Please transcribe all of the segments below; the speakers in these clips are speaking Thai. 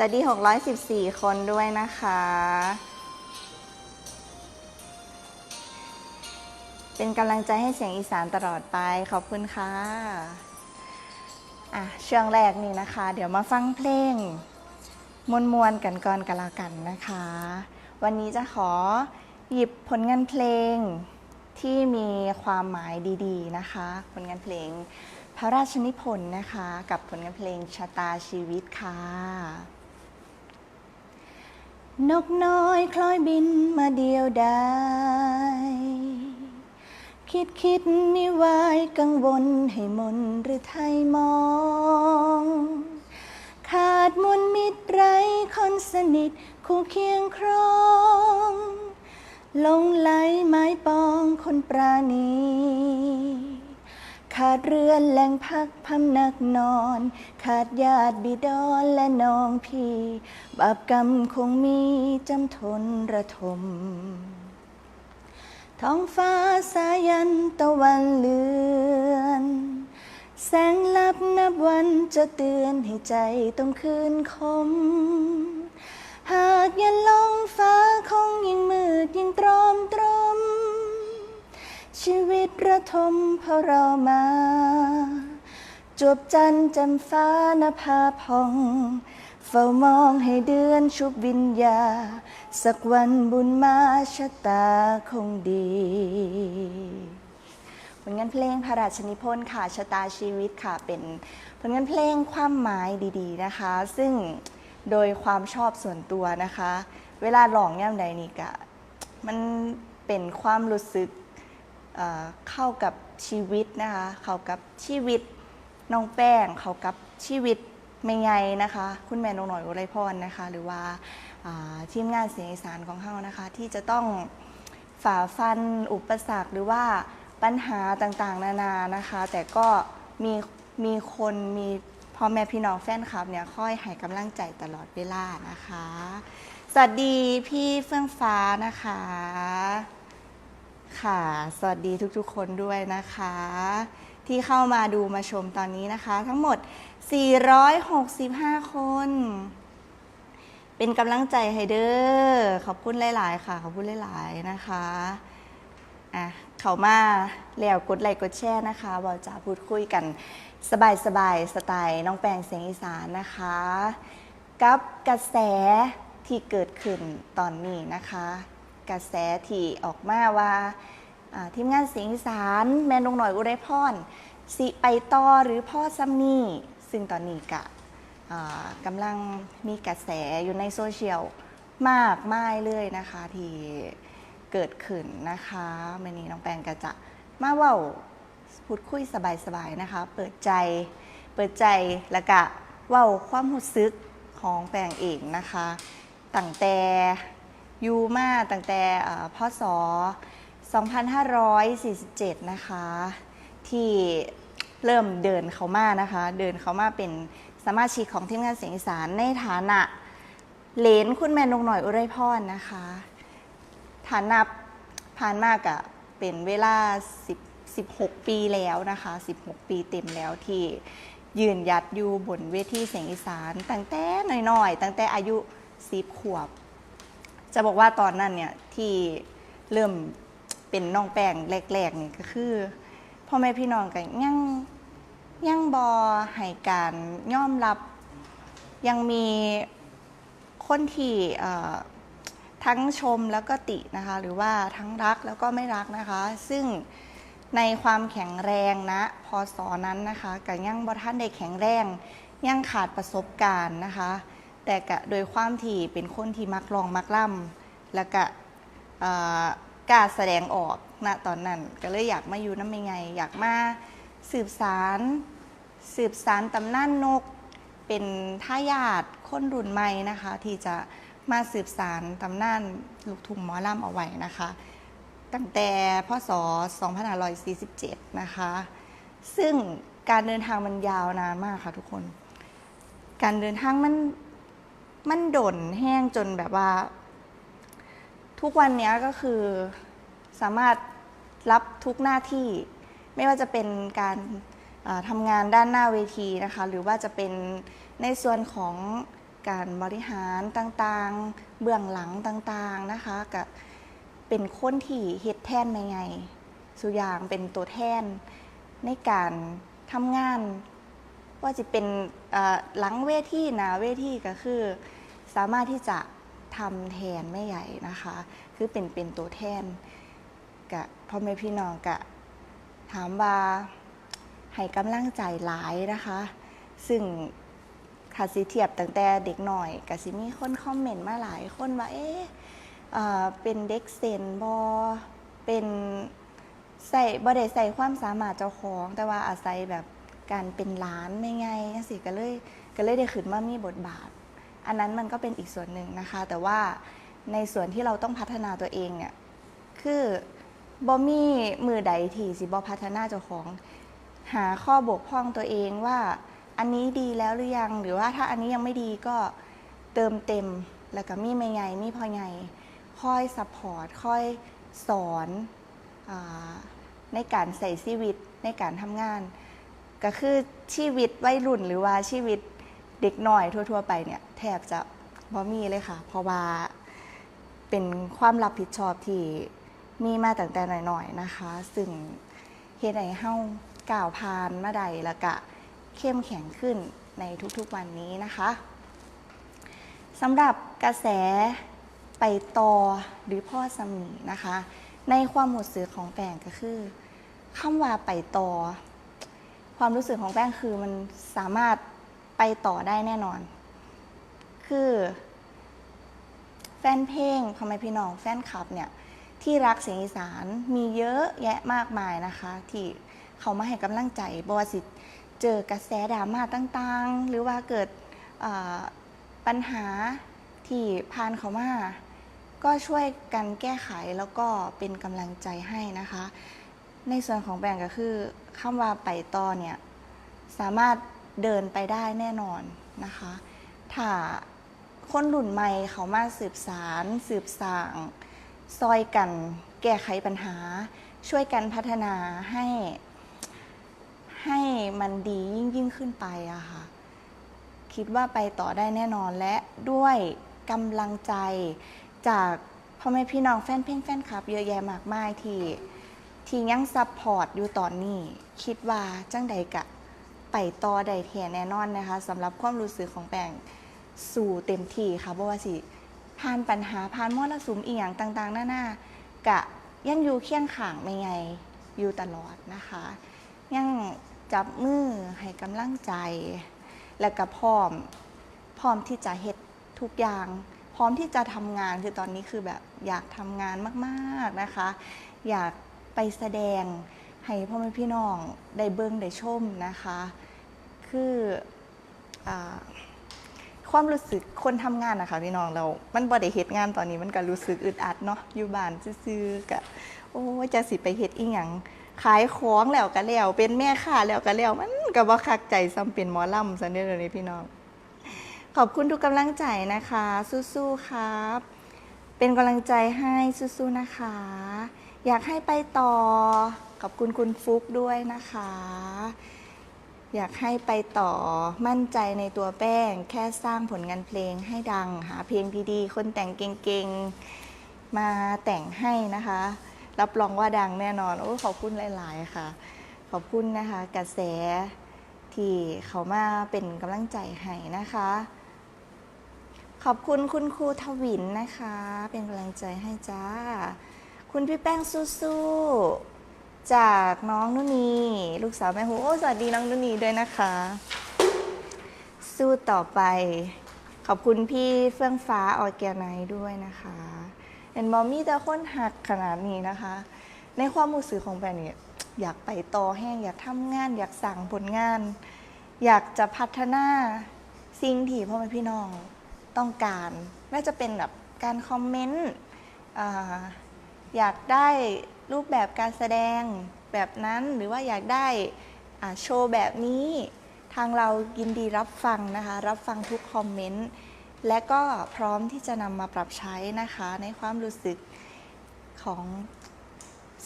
สวัสดี 614 คนด้วยนะคะ เป็นกำลังใจให้เสียงอีสานตลอดไป ขอบคุณค่ะ อะ ช่วงแรกนี่นะคะ เดี๋ยวมาฟังเพลงมวนๆกันก่อนกันละกันนะคะ วันนี้จะขอหยิบผลงานเพลงที่มีความหมายดีๆนะคะ ผลงานเพลงพระราชนิพนธ์นะคะ กับผลงานเพลงชะตาชีวิตค่ะ นกน้อยคล้อยบินมาเดียวดายคิดคิดมิวายกังวลให้มนหรือไทยมอง ขาดมุนมิตรไรคนสนิทคู่เคียงครองลงไหลไม้ปองคนปราณี ขาดเรือนแหล่งพักพำนักนอน ขาดญาติบิดอนและน้องพี่ บาปกรรมคงมีจำทนระทม ท้องฟ้าสายันตะวันเลือน แสงลับนับวันจะเตือนให้ใจต้องคืนคม หากยันลงฟ้าคงยิ่งมืดยิ่งตรอมตรม ชีวิตระทมเพราะเรามา จวบจันจำฟ้านภาพองเฝ้ามองให้เดือนชุบวิญญา สักวันบุญมาชะตาคงดีผลงานเพลงพระราชนิพนธ์ค่ะชะตาชีวิตค่ะเป็นผลงานเพลงความหมายดีๆนะคะ ซึ่งโดยความชอบส่วนตัวนะคะ เวลาร้องย่ำใดนี่กะมันเป็นความรู้สึก เข้ากับชีวิตนะคะ เข้ากับชีวิตน้องแป้ง เข้ากับชีวิตไม่ไงนะคะ คุณแม่นงหน่อยอุไรพรนะคะ หรือว่าอ่าทีมงานเสียงอีสานของเฮานะคะ ที่จะต้องฝ่าฟันอุปสรรคหรือว่าปัญหาต่างๆ นานานะคะ แต่ก็มีมีคนมีพ่อแม่พี่น้องแฟนคลับเนี่ยคอยให้กำลังใจตลอดเวลานะคะ สวัสดีพี่เฟื่องฟ้านะคะ ค่ะ สวัสดีทุกๆ คนด้วยนะคะ ที่เข้ามาดูมาชมตอนนี้นะคะ ทั้งหมด 465 คน เป็นกำลังใจให้เด้อขอบคุณหลาย ๆ ค่ะ ขอบคุณหลาย ๆ นะคะอะเขามาแล้วกดไลค์กดแชร์นะคะเราจะพูดคุยกันสบายสบายๆสไตล์น้องแปงเสียงอีสานนะคะ กับกระแสที่เกิดขึ้นตอนนี้นะคะ กระแสที่ออกมาว่าทีมงานเสียงสานแมนงหน่อยอุไรพรสิไปต่อหรือพ่อซัมนี่ซึ่งตอนนี้กะกำลังมีกระแสอยู่ในโซเชียลมากมายเลยนะคะที่เกิดขึ้นนะคะวันนี้น้องแปงก็จะมาว่าพูดคุยสบายๆนะคะ เปิดใจเปิดใจแล้วก็ว่าความรู้สึกของแปงเองนะคะตั้งแต่ ยูมาตั้งแต่พ่อพศ 2547 นะคะ ที่เริ่มเดินเขามานะคะ เดินเขามาเป็นสมาชิกของทีมงานเสียงอีสานในฐานะเลนคุณแม่นงหน่อยอุไรพรนะคะ ฐานะผ่านมากอะเป็นเวลา 10 16 ปีแล้วนะคะ 16 ปีเต็มแล้วที่ยืนยัดอยู่บนเวทีเสียงอีสาน ตั้งแต่น้อยๆ ตั้งแต่อายุ10ขวบ จะบอกว่าตอนนั้นเนี่ยที่เริ่มเป็นน้องแป้งแรกๆนี่ก็คือพ่อแม่พี่น้องกันยังยังบอให้การยอมรับยังมีคนที่ทั้งชมแล้วก็ตินะคะ หรือว่าทั้งรักแล้วก็ไม่รักนะคะ ซึ่งในความแข็งแรงนะพอสอนั้นนะคะกับยังบอท่านได้แข็งแรงยังขาดประสบการณ์นะคะ แต่กะโดยความที่เป็นคนที่มักลองมักล่ำแล้วก็เอ่อกล้าแสดงออกณตอนนั้นก็เลยอยากมาอยู่น้ำไม่ไง อยากมาสืบสารสืบสารตำนานนก เป็นทายาทคนรุ่นใหม่นะคะ ที่จะมาสืบสารตำนานลูกทุ่งหมอลำเอาไว้นะคะ ตั้งแต่พศ 2547 นะคะ ซึ่งการเดินทางมันยาวนานมากค่ะทุกคน การเดินทางมัน มันด่นแห้งจนแบบว่า ทุกวันนี้ก็คือสามารถรับทุกหน้าที่ ไม่ว่าจะเป็นการทำงานด้านหน้าเวทีนะคะ หรือว่าจะเป็นในส่วนของการบริหารต่างๆ เบื้องหลังต่างๆนะคะกับเป็นคนที่เฮ็ดแทนในไงสุยางเป็นตัวแทนในการทำงาน ว่าจะเป็นหลังเวทีหนาเวทีก็คือ สามารถที่จะทำแทนแม่ใหญ่นะคะ คือเป็นเป็นตัวแทนกับพ่อแม่พี่น้องกะถามว่าให้กำลังใจหลายนะคะ ซึ่งคาสิเทียบตั้งแต่เด็กหน่อยกสิมีคนคอมเมนต์มาหลายคนว่าเอ๊ะเอ่อเป็นเด็กเซนบอเป็นใส่บ่ได้ใส่ความสามารถเจ้าของ แต่ว่าอาศัยแบบ การเป็นหล้านไม่ไงสิก็เลยก็เลยได้ขึ้นมามีบทบาท อันนั้นมันก็เป็นอีกส่วนหนึ่งนะคะ แต่ว่าในส่วนที่เราต้องพัฒนาตัวเองเนี่ยคือบอมีมือใดที่สิบอพัฒนาเจ้าของ หาข้อบกพร่องตัวเองว่าอันนี้ดีแล้วหรือยัง หรือว่าถ้าอันนี้ยังไม่ดีก็เติมเต็มแล้วก็มีไม่ไงมีพอไงค่อยซัพพอร์ตค่อยสอนอในการใส่ชีวิตในการทำงาน ก็คือชีวิตวัยรุ่นหรือว่าชีวิตเด็กหน่อยทั่ว ๆ ไปเนี่ยแทบจะบ่มีเลยค่ะ เพราะว่าเป็นความรับผิดชอบที่มีมาตั้งแต่หน่อยๆนะคะ ซึ่งเฮ็ดให้เฮาก้าวผ่านมาได้แล้วก็เข้มแข็งขึ้นในทุกๆวันนี้นะคะสำหรับกระแสไปต่อหรือพ่อสมีนะคะ ในความหมดสื่อของแปลงก็คือคำว่าไปต่อ ความรู้สึกของแป้งคือมันสามารถไปต่อได้แน่นอน คือ แฟนเพลงพ่อแม่พี่น้องแฟนคลับเนี่ยที่รักเสียงอีสานมีเยอะแยะมากมายนะคะ ที่เขามาให้กำลังใจบวสิเจอกระแสดราม่าต่างๆ หรือว่าเกิดปัญหาที่ผ่านเขามาก็ช่วยกันแก้ไขแล้วก็เป็นกำลังใจให้นะคะ ในส่วนของแบ่งก์ก็คือคำว่าไปต่อเนี่ยสามารถเดินไปได้แน่นอนนะคะ ถ้าคนรุ่นใหม่เขามาสืบสาร สืบสางซอยกันแก้ไขปัญหา ช่วยกันพัฒนาให้ ให้มันดียิ่งยิ่งขึ้นไปอะค่ะ คิดว่าไปต่อได้แน่นอนและด้วยกำลังใจจากพ่อแม่พี่น้องแฟนเพลงแฟนคลับ เยอะแยะมากมายที่ ที่ยังซัพพอร์ตอยู่ตอนนี้ คิดว่าจังใดกะไปต่อใดแท้แน่นอนนะคะสำหรับความรู้สึกของแปงสู่เต็มที่ค่ะเพราะว่าสิผ่านปัญหาผ่านมรสุมอีหยังต่างๆหน้ากะยังอยู่เคียงข้างไม่ไงอยู่ตลอดนะคะ ยังจับมือให้กำลังใจ และก็พร้อมพร้อมที่จะเฮ็ดทุกอย่าง พร้อมที่จะทำงานคือตอนนี้คือแบบอยากทำงานมาก ๆนะคะ อยาก ไปแสดงให้พ่อแม่พี่น้องได้เบิ่งได้ชมนะคะ คืออความรู้สึกคนทำงานนะคะพี่น้องเรา มันบ่ได้เฮ็ดงานตอนนี้มันก็รู้สึกอึดอัดเนาะอยู่บ้านซื่อๆกะโอ้จะสิไปเฮ็ดอีหยังขายของแล้วก็แล้วเป็นแม่ค้าแล้วก็แล้วมันก็บ่คักใจซ้ำเป็นหมอลำซะเด้อเลยวนี้พี่น้อง ขอบคุณทุกกำลังใจนะคะ สู้ๆครับ เป็นกำลังใจให้สู้ๆนะคะ อยากให้ไปต่อขอบคุณคุณฟุกด้วยนะคะ อยากให้ไปต่อมั่นใจในตัวแป้ง แค่สร้างผลงานเพลงให้ดัง หาเพลงดีๆ คนแต่งเก่งๆ มาแต่งให้นะคะ รับรองว่าดังแน่นอนโอ้ขอบคุณหลาย ๆ ค่ะ ขอบคุณนะคะ กระแสที่เขามาเป็นกำลังใจให้นะคะ ขอบคุณคุณครูทวินนะคะ เป็นกำลังใจให้จ้า คุณพี่แป้งสู้ๆจากน้องนุนีลูกสาวแม่หูโอ้สวัสดีน้องนุนีด้วยนะคะ สู้ต่อไป ขอบคุณพี่เฟื่องฟ้าออแกไนซ์ด้วยนะคะเห็นบอมมี่แต่คนหักขนาดนี้นะคะ ในความรู้สึกของแปนเนี่ยอยากไปต่อแห้งอยากทำงาน อยากสั่งผลงาน อยากจะพัฒนาสิ่งที่พ่อแม่พี่น้องต้องการน่าจะเป็นแบบการคอมเมนต์ อยากได้รูปแบบการแสดงแบบนั้นหรือว่าอยากได้โชว์แบบนี้ ทางเรายินดีรับฟังนะคะ รับฟังทุกคอมเมนต์ และก็พร้อมที่จะนำมาปรับใช้นะคะ ในความรู้สึกของ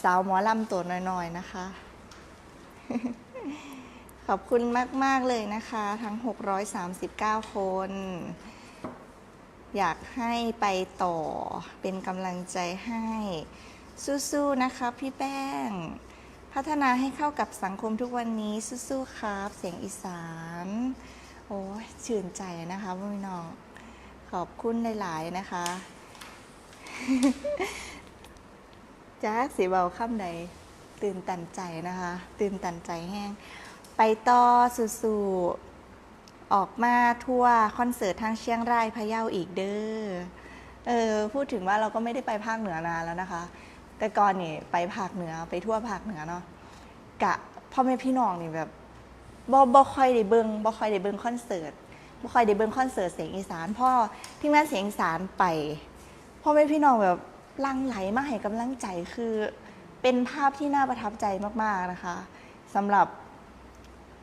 สาวหมอลำตัวน้อยๆนะคะ ขอบคุณมาก ๆ เลยนะคะ ทั้ง 639 คน อยากให้ไปต่อเป็นกำลังใจให้ สู้ๆนะคะพี่แป้ง พัฒนาให้เข้ากับสังคมทุกวันนี้สู้ๆครับ เสียงอีสาน โอ้ยชื่นใจนะคะพี่น้อง ขอบคุณหลาย ๆ นะคะจ้าสีเบาค่ำใด ตื่นตันใจนะคะ ตื่นตันใจแห้ง ไปต่อสู่ๆ ออกมาทั่วคอนเสิร์ตทางเชียงรายพะเยาอีกเด้อเออพูดถึงว่าเราก็ไม่ได้ไปภาคเหนือนานแล้วนะคะ แต่ก่อนนี่ไปภาคเหนือไปทั่วภาคเหนือเนาะกะพ่อแม่พี่น้องนี่แบบบ่บ่ค่อยได้เบิงบ่ค่อยได้เบิงคอนเสิร์ตบ่ค่อยได้เบิงคอนเสิร์ตเสียงอีสานพ่อที่งานเสียงอีสานไปพ่อแม่พี่น้องแบบลังไหลมาให้กำลังใจคือเป็นภาพที่น่าประทับใจมากๆนะคะสำหรับ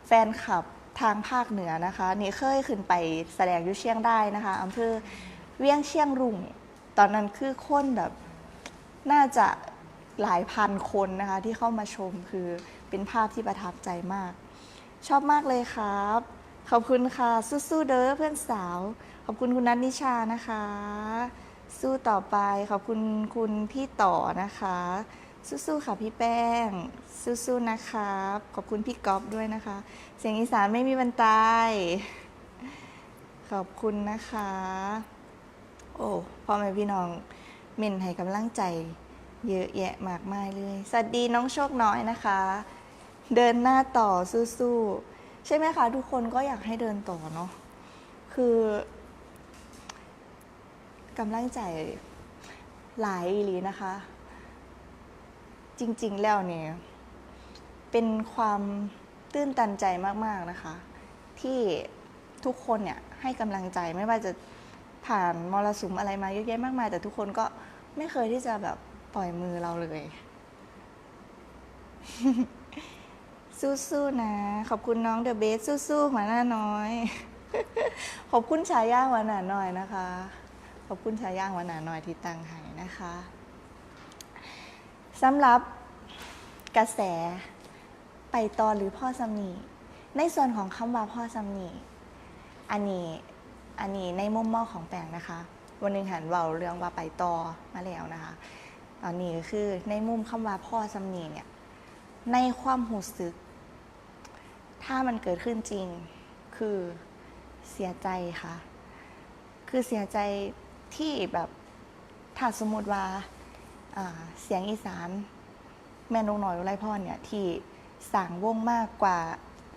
แฟนคลับ ทางภาคเหนือนะคะ นี่เคยขึ้นไปแสดงอยุเชียงได้นะคะอำเภอเวียงเชียงรุ่ง ตอนนั้นคือคนแบบน่าจะหลายพันคนนะคะ ที่เข้ามาชมคือเป็นภาพที่ประทับใจมาก ชอบมากเลยครับ ขอบคุณค่ะ สู้ๆเด้อเพื่อนสาว ขอบคุณคุณนัทนิชานะคะ สู้ต่อไปขอบคุณคุณพี่ต่อนะคะ สู้ๆค่ะพี่แป้ง สู้ๆนะครับ ขอบคุณพี่ก๊อฟด้วยนะคะ เสียงอีสานไม่มีวันตายขอบคุณนะคะ โอ้พ่อแม่พี่น้องเม่นให้กำลังใจ เยอะแยะมากมายเลย สวัสดีน้องโชคน้อยนะคะ เดินหน้าต่อสู้ๆใช่ไหมคะ ทุกคนก็อยากให้เดินต่อเนาะคือกำลังใจหลายอีลีนะคะ จริง ๆ แล้วเนี่ยเป็นความตื้นตันใจมากๆนะคะ ที่ทุกคนเนี่ยให้กำลังใจไม่ว่าจะผ่านมรสุมอะไรมาเยอะแยะมากมาย แต่ทุกคนก็ไม่เคยที่จะแบบปล่อยมือเราเลย สู้ๆนะ ขอบคุณน้องเดอะเบสสู้ๆหัวหน้าน้อย ขอบคุณชายาหัวหน้าน้อยนะคะ ขอบคุณชายาหัวหน้าน้อยที่ตั้งให้นะคะ สำหรับกระแสไปต่อหรือพ่อสำนีในส่วนของคำว่าพ่อสำนีอันนี้อันนี้ในมุมมองของแปงนะคะ วันหนึ่งหันเบาเรื่องว่าไปต่อมาแล้วนะคะ ตอนนี้ก็คือในมุมคำว่าพ่อสำนีเนี่ยในความหูสึก ถ้ามันเกิดขึ้นจริงคือเสียใจค่ะ คือเสียใจที่แบบถ้าสมมติว่า เสียงอีสานแม่นกน้อยอุไรพรเนี่ยที่สั่งวงมากกว่า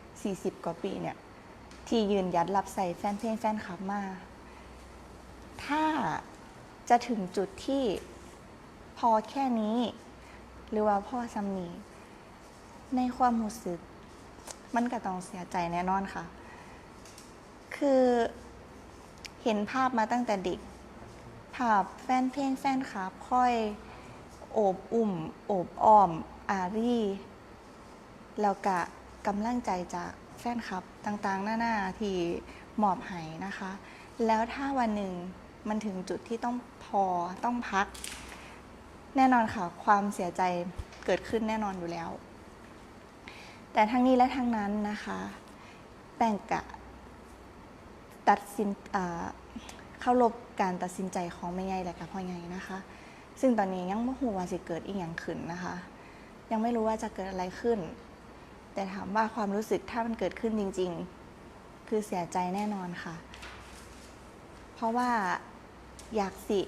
40 กว่าปีเนี่ยที่ยืนยัดรับใส่แฟนเพลงแฟนคลับมา ถ้าจะถึงจุดที่พอแค่นี้ หรือว่าพ่อซำนีในความรู้สึก มันก็ต้องเสียใจแน่นอนค่ะ คือเห็นภาพมาตั้งแต่เด็กภาพแฟนเพลงแฟนคลับค่อย โอบอุ่ม โอบอ้อม อารีแล้วก็กำลังใจจากแฟนคลับต่างๆ หน้าๆที่มอบให้นะคะ แล้วถ้าวันหนึ่งมันถึงจุดที่ต้องพอต้องพัก แน่นอนค่ะ ความเสียใจเกิดขึ้นแน่นอนอยู่แล้ว แต่ทั้งนี้และทั้งนั้นนะคะแป้งกะตัดสินเข้ารบการตัดสินใจของแม่ใหญ่และกับพ่อใหญ่นะคะ ซึ่งตอนนี้ยังไม่รู้ว่าจะเกิดอีกอย่างขึ้นนะคะ ยังไม่รู้ว่าจะเกิดอะไรขึ้น แต่ถามว่าความรู้สึกถ้ามันเกิดขึ้นจริง ๆ คือเสียใจแน่นอนค่ะ เพราะว่าอยากสิ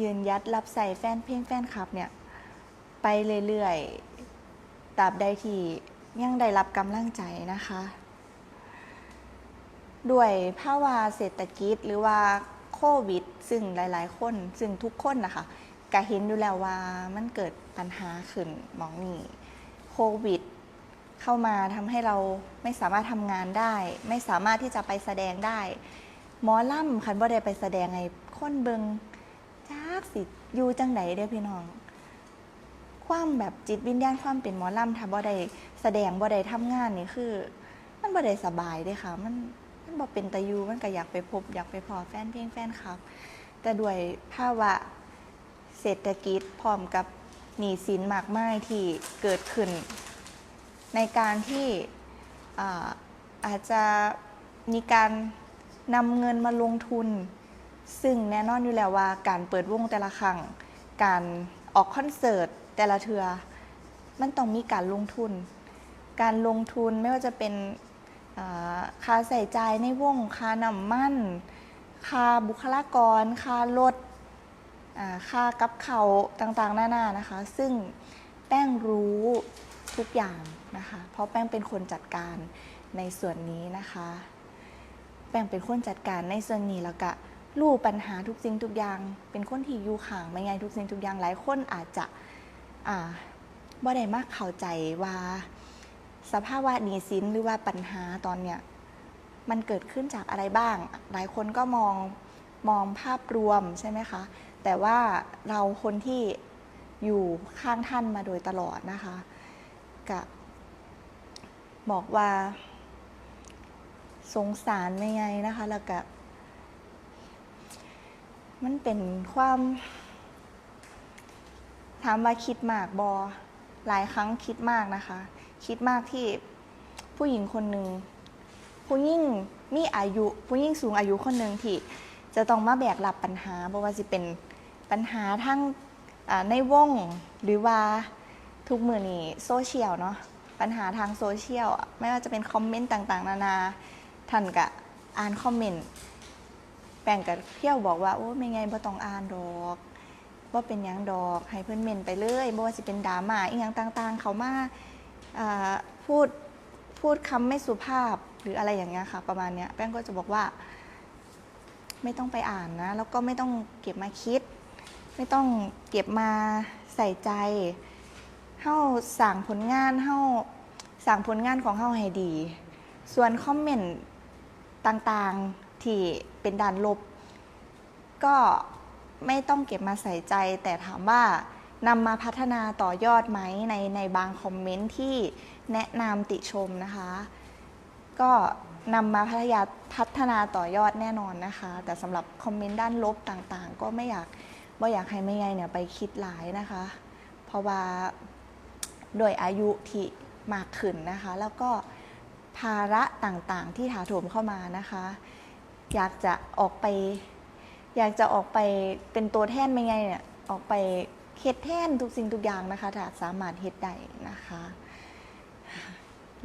ยืนยัดรับใส่แฟนเพลงแฟนคลับเนี่ย ไปเรื่อยๆตราบใดที่ยังได้รับกำลังใจนะคะ ด้วยภาวะเศรษฐกิจหรือว่า วิด ซึ่งหลายๆ คน ซึ่งทุกคนนะคะก็เห็นอยู่แล้วว่ามันเกิดปัญหาขึ้นมองนี่โควิด เข้ามาทำให้เราไม่สามารถทำงานได้ ไม่สามารถที่จะไปแสดงได้หมอล่ำคันบ่ได้ไปแสดงไงคนเบิงจากสิอยู่จังไหนเด้อพี่น้อง ความแบบจิตวิญญาณความเป็นหมอล่ำถ้าบ่ได้แสดงบ่ได้ทำงานนี่คือ มันบ่ได้สบายเด้ค่ะมัน บ่เป็นตะยูมันก็อยากไปพบ อยากไปพอแฟนเพลงแฟนคลับ แต่ด้วยภาวะเศรษฐกิจพร้อมกับหนี้สินมากมายที่เกิดขึ้น ในการที่อาอาจจะมีการนำเงินมาลงทุน ซึ่งแน่นอนอยู่แล้วว่าการเปิดวงแต่ละครั้ง การออกคอนเสิร์ตแต่ละเทือ มันต้องมีการลงทุน การลงทุนไม่ว่าจะเป็น ค่าใส่ใจในวงค่าน้ำมันค่าบุคลากรค่ารถค่ากับเขาต่างๆหน้าๆนะคะ ซึ่งแป้งรู้ทุกอย่างนะคะ เพราะแป้งเป็นคนจัดการในส่วนนี้นะคะ แป้งเป็นคนจัดการในส่วนนี้แล้วก็รู้ปัญหาทุกสิ่งทุกอย่าง เป็นคนที่อยู่ข่างไม่ไงทุกสิ่งทุกอย่างหลายคนอาจจะอ่าบ่ได้มากเข้าใจว่า สภาวะหนี้สินหรือว่าปัญหาตอนเนี้ยมันเกิดขึ้นจากอะไรบ้าง หลายคนก็มองมองภาพรวมใช่ไหมคะ แต่ว่าเราคนที่อยู่ข้างท่านมาโดยตลอดนะคะก็บอกว่า สงสารไม่ไงนะคะ แล้วก็มันเป็นความถามว่าคิดมากบอหลายครั้งคิดมากนะคะ คิดมากที่ผู้หญิงคนหนึ่งผู้ยิ่งมีอายุ ผู้ยิ่งสูงอายุคนหนึ่งที่ จะต้องมาแบกรับปัญหาเพราะว่าจะเป็นปัญหาทั้งในวงหรือว่าทุกมือนี้โซเชียลเนาะปัญหาทางโซเชียลไม่ว่าจะเป็นคอมเมนต์ต่างๆ นานาท่านก็อ่านคอมเมนต์แป่งกับเที่ยวบอกว่าโอ้ไม่ไงบ่ต้องอ่านดอกว่าเป็นยังดอกให้เพื่อนเมนไปเลยบ่ว่าสิเป็นดราม่าอีหยังต่าง ๆ เขามา พูดพูดคำไม่สุภาพหรืออะไรอย่างเงี้ยค่ะ ประมาณเนี้ยแป้งก็จะบอกว่า ไม่ต้องไปอ่านนะ แล้วก็ไม่ต้องเก็บมาคิด ไม่ต้องเก็บมาใส่ใจเฮาสั่งผลงานเฮาสั่งผลงานของเฮาให้ดี ส่วนคอมเมนต์ต่างๆที่เป็นด้านลบ ก็ไม่ต้องเก็บมาใส่ใจ แต่ถามว่า นำมาพัฒนาต่อยอดไหมในในบางคอมเมนต์ที่แนะนำติชมนะคะ ก็นำมาพัฒนาพัฒนาต่อยอดแน่นอนนะคะ แต่สำหรับคอมเมนต์ด้านลบต่างๆ ก็ไม่อยากว่าอยากให้ไม่ไงเนี่ยไปคิดหลายนะคะ เพราะว่าโดยอายุที่มากขึ้นนะคะ แล้วก็ภาระต่างๆ ที่ถาโถมเข้ามานะคะ อยากจะออกไป อยากจะออกไปเป็นตัวแทนไม่ไงเนี่ยออกไป เฮ็ดแทนทุกสิ่งทุกอย่างนะคะถ้าสามารถเฮ็ดได้นะคะ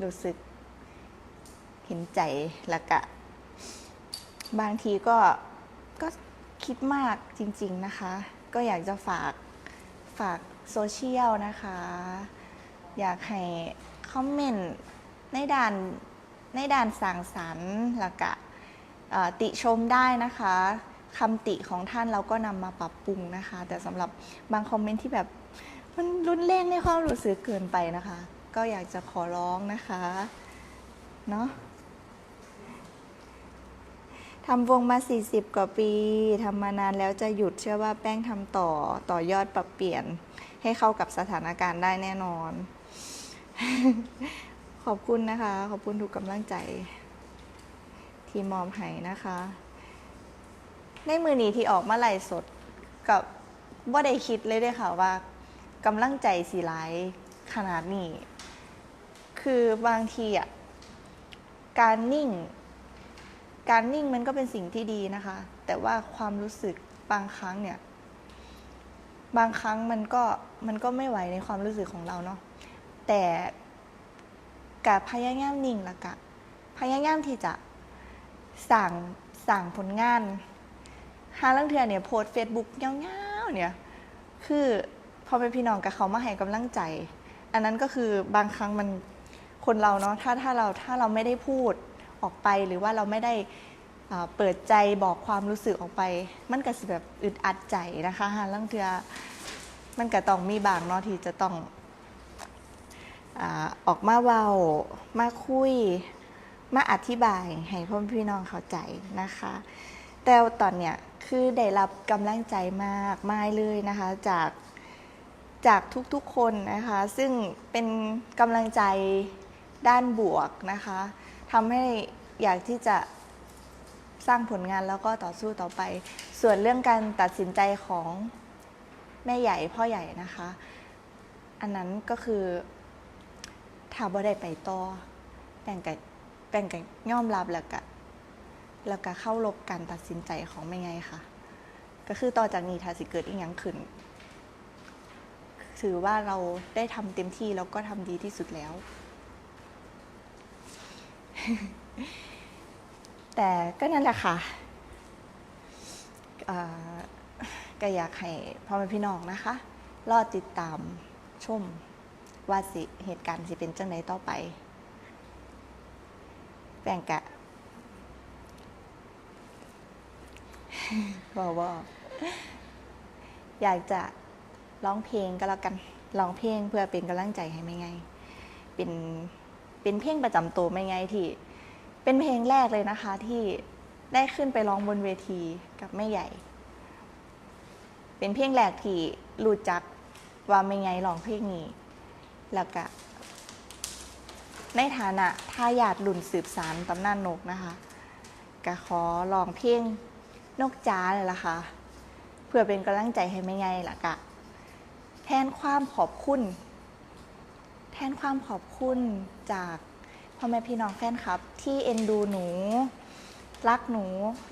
รู้สึกเห็นใจแล้วก็บางทีก็ก็คิดมากจริง ๆนะคะ ก็อยากจะฝากฝากโซเชียลนะคะ อยากให้คอมเมนต์ในด่านในด่านสั่งสรรค์แล้วก็ติชมได้นะคะ คำติของท่านเราก็นำมาปรับปรุงนะคะ แต่สำหรับบางคอมเมนต์ที่แบบมันรุนแรงในความรู้สึกเกินไปนะคะ ก็อยากจะขอร้องนะคะเนาะทำวงมา 40 กว่าปีทำมานานแล้วจะหยุดเชื่อว่าแป้งทำต่อต่อยอดปรับเปลี่ยนให้เข้ากับสถานการณ์ได้แน่นอน ขอบคุณนะคะ ขอบคุณทุกกำลังใจ ทีมอมให้นะคะ ในมือนี้ที่ออกมาไล่สดกับว่าได้คิดเลยด้วยค่ะว่ากำลังใจสีไลายขนาดนี้ คือบางทีอะการนิ่ง การนิ่งมันก็เป็นสิ่งที่ดีนะคะ แต่ว่าความรู้สึกบางครั้งเนี่ย บางครั้งมันก็มันก็ไม่ไหวในความรู้สึกของเราเนาะแต่กับพยายามนิ่งละกะพยายามที่จะสั่งสั่งผลงาน หาลังเทือเนี่ยโพสเฟซบุ๊กยาๆเนี่ยคือพอเป็นพี่น้องกับเขามาให้กำลังใจ อันนั้นก็คือบางครั้งมันคนเราเนาะถ้าถ้าเราถ้าเราไม่ได้พูดออกไปหรือว่าเราไม่ได้เปิดใจบอกความรู้สึกออกไป มันก็สิแบบอึดอัดใจนะคะหาลังเทือมันก็ต้องมีบางเนาะที่จะต้องอออกมาเว้ามาคุย มาอธิบายให้พ่อพี่น้องเข้าใจนะคะ แต่ตอนเนี้ยคือได้รับกำลังใจมากมายเลยนะคะ จากจากทุกๆคนนะคะ ซึ่งเป็นกำลังใจด้านบวกนะคะทำให้อยากที่จะสร้างผลงานแล้วก็ต่อสู้ต่อไป ส่วนเรื่องการตัดสินใจของแม่ใหญ่พ่อใหญ่นะคะ อันนั้นก็คือถ้าบ่ได้ไปต่อแบ่งกับแบ่งกับย่อมรับแล้วก็ แล้วก็เข้ารบการตัดสินใจของแม่ไงค่ะ ก็คือต่อจากนี้ถ้าสิเกิดอีกอย่างขึ้น ถือว่าเราได้ทำเต็มที่แล้วก็ทำดีที่สุดแล้ว แต่ก็นั่นแหละค่ะเอ่อก็อยากให้พ่อแม่พี่น้องนะคะ รอติดตามชมว่าสิเหตุการณ์สิเป็นจังไดต่อไปแป้งกะ บอกอยากจะร้องเพลงก็แล้วกันร้องเพลงเพื่อเป็นกำลังใจให้ไม่ไง เป็นเป็นเพลงประจำตัวไม่ไงที่ เป็นเพลงแรกเลยนะคะ ที่ได้ขึ้นไปร้องบนเวทีกับแม่ใหญ่ เป็นเพลงแรกที่รู้จักว่าไม่ไงร้องเพลงนี้ แล้วก็ในฐานะทายาทรุ่นสืบสารตำนานนกนะคะก็ขอลองเพลง นกจ้าเลยล่ะค่ะ เพื่อเป็นกำลังใจให้ไม่ไงล่ะกะ แทนความขอบคุณ แทนความขอบคุณจากพ่อแม่พี่น้องแฟนคลับ ที่เอ็นดูหนู รักหนู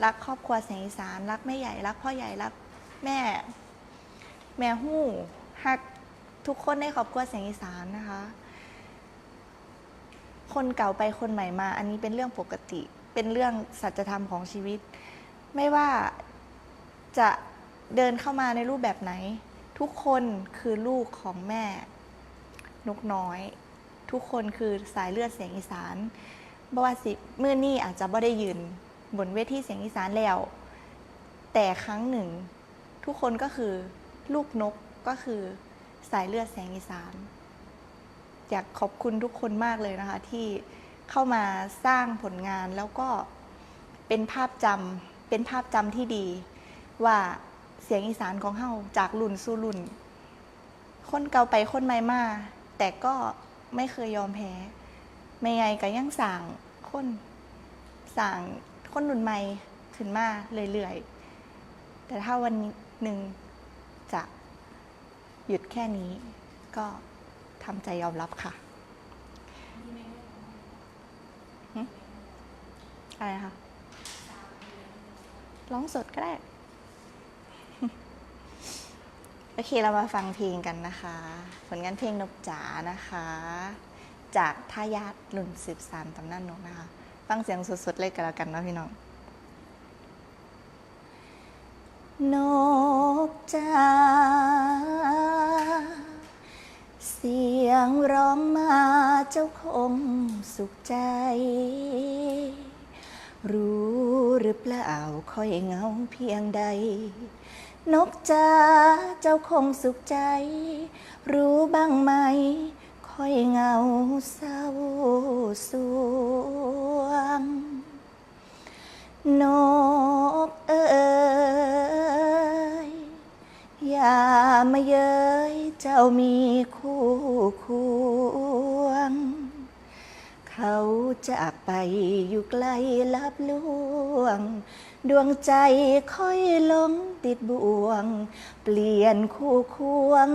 รักครอบครัวเสียงอีสานรักแม่ใหญ่รักพ่อใหญ่รักแม่ แม่หู้ฮักทุกคนในครอบครัวเสียงอีสานนะคะ คนเก่าไปคนใหม่มา อันนี้เป็นเรื่องปกติ เป็นเรื่องสัจธรรมของชีวิต ไม่ว่าจะเดินเข้ามาในรูปแบบไหน ทุกคนคือลูกของแม่นกน้อย ทุกคนคือสายเลือดเสียงอีสานบ่ว่าสิเมื่อนี่อาจจะบ่ได้ยืนบนเวทีเสียงอีสานแล้ว แต่ครั้งหนึ่ง ทุกคนก็คือลูกนกก็คือสายเลือดเสียงอีสานอยากขอบคุณทุกคนมากเลยนะคะ ที่เข้ามาสร้างผลงานแล้วก็เป็นภาพจำ เป็นภาพจำที่ดี ว่าเสียงอีสานของเฮาจากรุ่นสู่รุ่นคนเก่าไปคนใหม่มาแต่ก็ไม่เคยยอมแพ้ไม่ไงก็ยังสั่งคนสั่งคนรุ่นใหม่ขึ้นมาเรื่อยๆแต่ถ้าวันหนึ่งจะหยุดแค่นี้ก็ทำใจยอมรับค่ะหึอะไรนะคะ ร้องสดก็ได้ โอเคเรามาฟังเพลงกันนะคะ ผลงานเพลงนกจ๋านะคะ จากทายาทรุ่นสืบสานตำนานนกนะคะ ฟังเสียงสดๆเลยกันแล้วกันนะพี่น้องนกจ๋าเสียงร้องมาเจ้าคงสุขใจ รู้หรือเปล่าค่อยเหงาเพียงใด นกจ๋าเจ้าคงสุขใจ รู้บ้างไหม ค่อยเหงาเศร้าสวง นกเอ๋ยอย่ามาเย้ยเจ้ามีคู่ควง เขาจากไปอยู่ไกลลับลวง ดวงใจค่อยลงติดบ่วง เปลี่ยนคู่ควง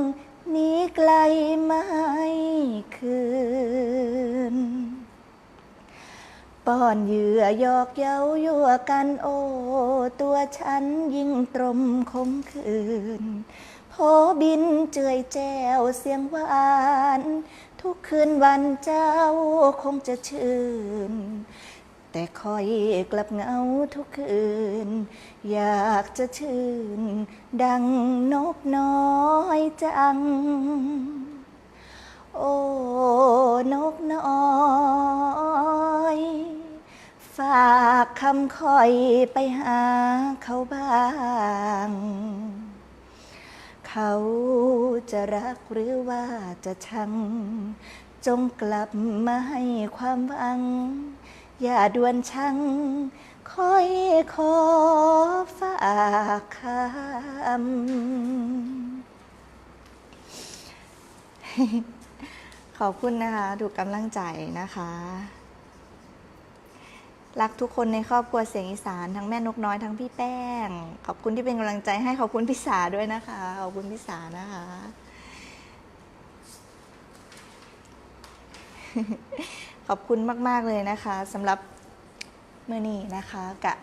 นี้ไกลไม่คืนป้อนเหยื่อยอกเย้ายั่วกันโอ ตัวฉันยิ่งตรมคมคืนโพบินเจยแจวเสียงหวาน ทุกคืนวันเจ้าคงจะชื่น แต่คอยกลับเหงาทุกคืน อยากจะชื่น ดังนกน้อยจัง โอ้นกน้อยฝากคำคอยไปหาเขาบ้าง เขาจะรักหรือว่าจะชัง จงกลับมาให้ความหวัง อย่าด่วนชังคอยขอฝากคำขอบคุณนะคะถูกกำลังใจนะคะ รักทุกคนในครอบครัวเสียงอีสาน ทั้งแม่นกน้อยทั้งพี่แป้ง ขอบคุณที่เป็นกำลังใจให้ขอบคุณพี่สาด้วยนะคะ ขอบคุณพี่สานะคะ ขอบคุณมาก ๆ เลยนะคะสำหรับเมื่อนี้นะคะกะ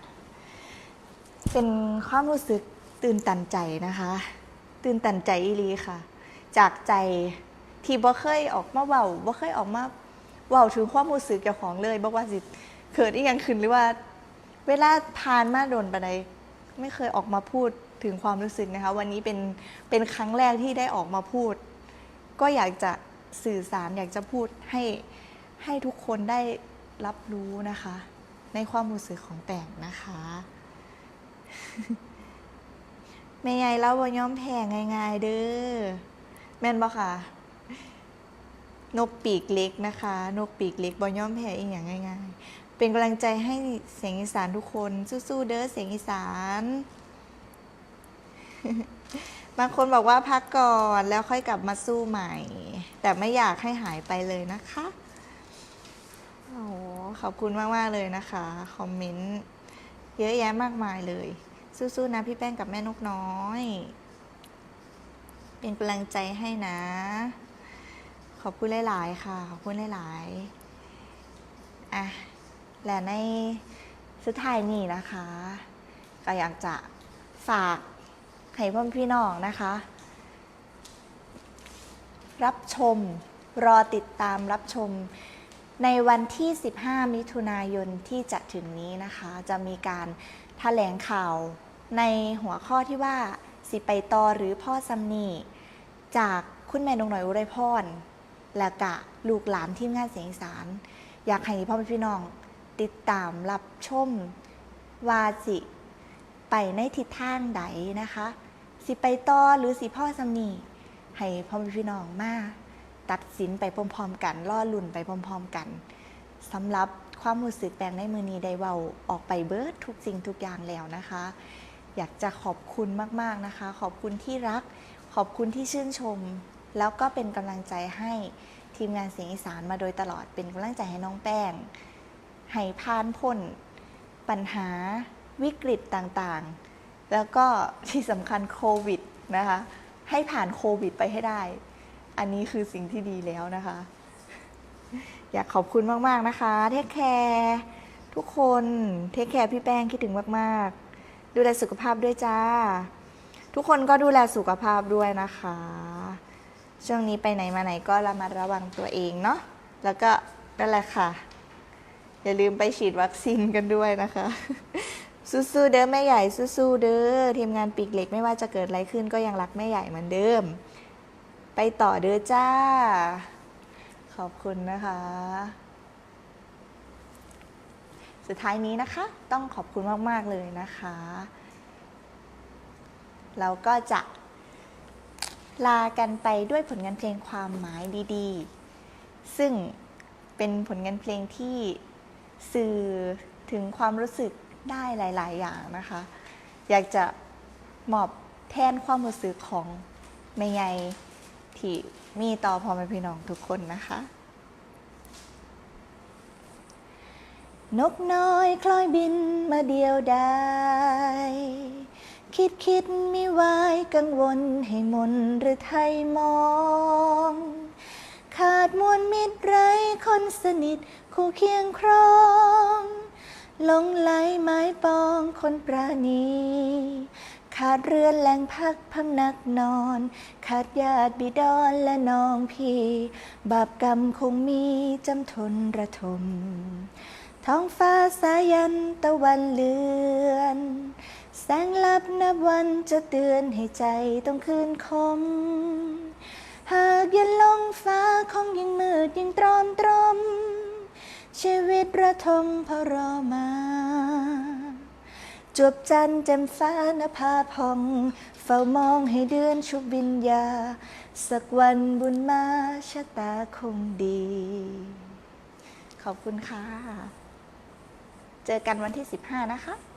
เป็นความรู้สึกตื่นตันใจนะคะ ตื่นตันใจอีลีค่ะ จากใจที่บ่เคยออกมาเว้าบ่เคยออกมาเว้าถึงความรู้สึกเจ้าของเลยบอกว่าสิ เกิดอีหยังขึ้นหรือว่า เวลาผ่านมาโดนปานใดไม่เคยออกมาพูดถึงความรู้สึกนะคะ วันนี้เป็นเป็นครั้งแรกที่ได้ออกมาพูด ก็อยากจะสื่อสารอยากจะพูดให้ให้ทุกคนได้รับรู้นะคะ ในความรู้สึกของแต่งนะคะแม่ใหญ่แล้วบ่ยอมแพ้ง่ายๆเด้อแม่นบ่ค่ะนกปีกเล็กนะคะ นกปีกเล็กบ่ยอมแพ้อีกอย่างง่าย ๆ เป็นกำลังใจให้เสียงอีสานทุกคนสู้ๆเด้อเสียงอีสาน บางคนบอกว่าพักก่อนแล้วค่อยกลับมาสู้ใหม่ แต่ไม่อยากให้หายไปเลยนะคะโอ้โหขอบคุณมาก ๆ เลยนะคะ คอมเมนต์เยอะแยะมากมายเลย สู้ๆนะพี่แป้งกับแม่นกน้อย เป็นกำลังใจให้นะ ขอบคุณหลาย ๆ ค่ะ ขอบคุณหลาย ๆ อะ และในสุดท้ายนี้นะคะ ก็อยากจะฝากให้พ่อพี่น้องนะคะ รับชมรอติดตามรับชมในวันที่ 15 มิถุนายนที่จะถึงนี้นะคะ จะมีการแถลงข่าวในหัวข้อที่ว่า สิไปต่อหรือพ่อซัมนีจากคุณแม่นงหน่อยอุไรพรและกะลูกหลานทีมงานเสียงสาร อยากให้พ่อแม่พี่น้อง ติดตามรับชมว่าสิไปในทิศทางใดนะคะ สิไปต่อหรือสิพ่อซัมนีให้พ่อพี่น้องมาตัดสินไปพร้อมๆกันล่อลุ่นไปพร้อมๆกันสำหรับความรู้สึกแปลงในมือนี้ได้เว้าออกไปเบิร์ดทุกสิ่งทุกอย่างแล้วนะคะ อยากจะขอบคุณมากๆนะคะ ขอบคุณที่รัก ขอบคุณที่ชื่นชม แล้วก็เป็นกำลังใจให้ทีมงานเสียงอีสานมาโดยตลอดเป็นกำลังใจให้น้องแป้ง ให้ผ่านพ้นปัญหาวิกฤตต่างๆ แล้วก็ที่สำคัญโควิดนะคะให้ผ่านโควิดไปให้ได้ อันนี้คือสิ่งที่ดีแล้วนะคะ อยากขอบคุณมากๆนะคะ เทคแคร์ทุกคน เทคแคร์พี่แป้งคิดถึงมากๆ ดูแลสุขภาพด้วยจ้า ทุกคนก็ดูแลสุขภาพด้วยนะคะ ช่วงนี้ไปไหนมาไหนก็ระมัดระวังตัวเองเนาะ แล้วก็นั่นแหละค่ะ อย่าลืมไปฉีดวัคซีนกันด้วยนะคะ สู้ๆเด้อแม่ใหญ่สู้ๆเด้อทีมงานปีกเหล็กไม่ว่าจะเกิดอะไรขึ้นก็ยังรักแม่ใหญ่เหมือนเดิม ไปต่อเด้อจ้า ขอบคุณนะคะ สุดท้ายนี้นะคะ ต้องขอบคุณมากๆเลยนะคะ เราก็จะลากันไปด้วยผลงานเพลงความหมายดีๆ ซึ่งเป็นผลงานเพลงที่ สื่อถึงความรู้สึกได้หลาย ๆ อย่างนะคะ อยากจะมอบแทนความรู้สึกของแม่ใหญ่ที่มีต่อพ่อแม่พี่น้องทุกคนนะคะ นกน้อยคล้อยบินมาเดียวดายคิดคิดมิวายกังวลให้มนหรือไทยมอง ขาดมวลมิตรไรคนสนิท คู่เคียงครองหลงไหลไม้ปองคนปราณีขาดเรือนแหล่งพักพำนักนอน ขาดญาติบิดอนและน้องพี่ บาปกรรมคงมีจำทนระทม ท้องฟ้าสายันตะวันเลือน แสงลับนับวันจะเตือนให้ใจต้องคืนคม หากยันลงฟ้าคงยังมืดยังตรอมตรม ชีวิตระทมเพราะรอมา จวบจันทร์แจ่มฟ้านภาพอง เฝ้ามองให้เดือนชุบวิญญา สักวันบุญมาชะตาคงดี ขอบคุณค่ะ เจอกันวันที่ 15 นะคะ